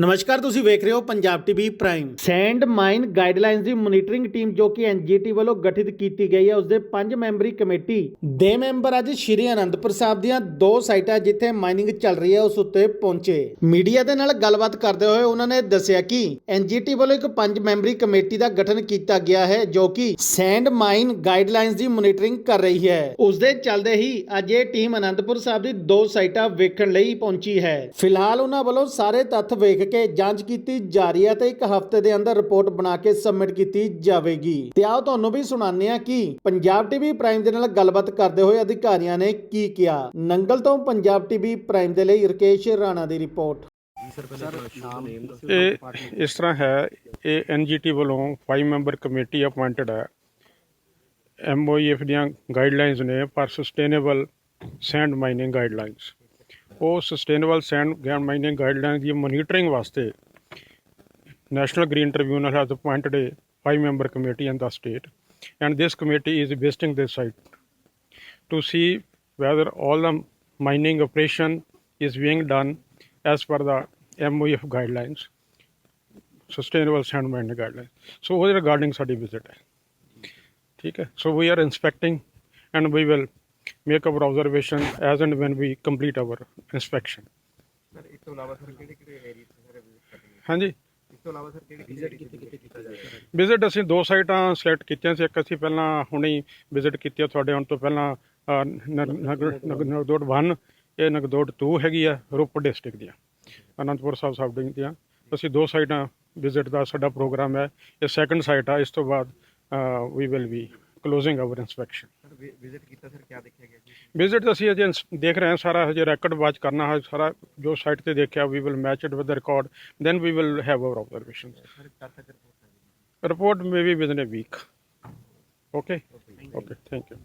ਨਮਸਕਾਰ ਤੁਸੀਂ ਵੇਖ ਰਹੇ ਹੋ Punjab TV prime. Sand mine guidelines ਦੀ ਮੋਨੀਟਰਿੰਗ ਟੀਮ ਜੋ ਕਿ ਐਨਜੀਟੀ ਵੱਲੋਂ ਗਠਿਤ ਕੀਤੀ ਗਈ ਹੈ ਉਸ ਦੇ ਪੰਜ ਮੈਂਬਰੀ ਕਮੇਟੀ। ਦੇ ਮੈਂਬਰ ਅੱਜ ਸ਼੍ਰੀ ਅਨੰਦਪੁਰ ਸਾਹਿਬ ਦੀਆਂ ਦੋ ਸਾਈਟਾਂ ਜਿੱਥੇ ਮਾਈਨਿੰਗ ਚੱਲ ਰਹੀ ਹੈ ਉਸ ਉੱਤੇ ਪਹੁੰਚੇ। ਮੀਡੀਆ ਦੇ ਨਾਲ ਗੱਲਬਾਤ ਕਰਦੇ ਹੋਏ ਉਹਨਾਂ ਨੇ ਦੱਸਿਆ ਕਿ ਐਨਜੀਟੀ ਵੱਲੋਂ ਇੱਕ ਪੰਜ ਮੈਂਬਰੀ ਕਮੇਟੀ ਦਾ ਗਠਨ ਕੀਤਾ ਗਿਆ ਹੈ ਜੋ ਕਿ ਸੈਂਡ ਮਾਈਨ ਗਾਈਡਲਾਈਨਸ ਦੀ ਮੋਨੀਟਰਿੰਗ ਕਰ ਰਹੀ ਹੈ। ਉਸ ਦੇ ਚੱਲਦੇ ਹੀ ਅੱਜ ਇਹ ਟੀਮ ਅਨੰਦਪੁਰ ਸਾਹਿਬ ਦੀ ਦੋ ਸਾਈਟਾਂ ਵੇਖਣ ਲਈ ਪਹੁੰਚੀ ਹੈ। ਫਿਲਹਾਲ ਉਹਨਾਂ ਵੱਲੋਂ ਸਾਰੇ ਤੱਥ ਵੇਖ ਕੇ ਜਾਂਚ ਕੀਤੀ ਜਾ ਰਹੀ ਹੈ ਤੇ ਇੱਕ ਹਫ਼ਤੇ ਦੇ ਅੰਦਰ ਰਿਪੋਰਟ ਬਣਾ ਕੇ ਸਬਮਿਟ ਕੀਤੀ ਜਾਵੇਗੀ। ਤੇ ਆਓ ਤੁਹਾਨੂੰ ਵੀ ਸੁਣਾਉਂਦੇ ਹਾਂ ਕਿ ਪੰਜਾਬ ਟੀਵੀ ਪ੍ਰਾਈਮ ਦੇ ਨਾਲ ਗੱਲਬਾਤ ਕਰਦੇ ਹੋਏ ਅਧਿਕਾਰੀਆਂ ਨੇ ਕੀ ਕਿਹਾ। ਨੰਗਲ ਤੋਂ ਪੰਜਾਬ ਟੀਵੀ ਪ੍ਰਾਈਮ ਦੇ ਲਈ ਰਕੇਸ਼ ਰਾਣਾ ਦੀ ਰਿਪੋਰਟ। ਇਹ ਇਸ ਤਰ੍ਹਾਂ ਹੈ, ਇਹ ਐਨਜੀਟੀ ਵੱਲੋਂ 5 ਮੈਂਬਰ ਕਮੇਟੀ ਅਪਾਇੰਟਡ ਹੈ। ਐਮਓਈਐਫ ਦੀਆਂ ਗਾਈਡਲਾਈਨਸ ਨੇ ਪਰ ਸਸਟੇਨੇਬਲ ਸੈਂਡ ਮਾਈਨਿੰਗ ਗਾਈਡਲਾਈਨਸ ਉਹ ਸਸਟੇਨੇਬਲ ਸੈਂਡ ਮਾਈਨਿੰਗ ਗਾਈਡਲਾਈਨਸ ਦੀ ਮੋਨੀਟਰਿੰਗ ਵਾਸਤੇ national green tribunal has appointed a 5 member committee in the state and this committee is visiting this site to see whether all the mining operation is being done as per the MOF guidelines, sustainable sand mining guidelines. So ਉਹਦੇ regarding ਸਾਡੀ visit ਹੈ ਠੀਕ ਹੈ so we are inspecting and we will make our observation as and when we complete our inspection. Sir ਇਸ ਤੋਂ ਇਲਾਵਾ sir ਕਿਹੜੇ ਕਿਹੜੇ ਏਰੀਆ ਸਰ ਹਾਂਜੀ। ਇਸ ਤੋਂ ਇਲਾਵਾ ਸਰ ਕਿਹੜੇ ਵਿਜ਼ਿਟ ਕਿੱਥੇ ਕਿੱਥੇ ਕੀਤਾ ਜਾਏਗਾ ਵਿਜ਼ਿਟ ਅਸੀਂ ਦੋ ਸਾਈਟਾਂ ਸਿਲੈਕਟ ਕੀਤੀਆਂ ਸੀ। ਇੱਕ ਅਸੀਂ ਪਹਿਲਾਂ ਹੁਣੇ ਹੀ ਵਿਜ਼ਿਟ ਕੀਤੀ ਆ। ਤੁਹਾਡੇ ਆਉਣ ਤੋਂ ਪਹਿਲਾਂ ਅਹ, ਨ- ਨਗ- ਨਗ- ਨਗਦੋੜ 1 ਇਹ ਨਗਦੋੜ 2 ਹੈਗੀ ਆ ਰੋਪੜ ਡਿਸਟ੍ਰਿਕਟ ਦੀਆਂ ਅਨੰਦਪੁਰ ਸਾਹਿਬ ਸਬ ਦੀਆਂ। ਅਸੀਂ ਦੋ ਸਾਈਟਾਂ ਵਿਜ਼ਿਟ ਦਾ ਸਾਡਾ ਪ੍ਰੋਗਰਾਮ ਹੈ। ਇਹ ਸੈਕੰਡ ਸਾਈਟ ਆ। ਇਸ ਤੋਂ ਬਾਅਦ we will be closing our inspection visit ਕੀਤਾ ਸਰ ਕੀ ਦੇਖਿਆ ਗਿਆ ਜੀ ਵਿਜ਼ਿਟ ਅਸੀਂ ਅਜੇ ਦੇਖ ਰਹੇ ਹਾਂ ਸਾਰਾ ਹਜੇ ਰੈਕੋਰਡ ਵਾਚ ਕਰਨਾ ਹੈ ਸਾਰਾ ਜੋ ਸਾਈਟ ਤੇ ਦੇਖਿਆ we will match it with record then we will have our observations sir ਕਦ ਤੱਕ report report maybe within a week. Okay? Okay, thank you.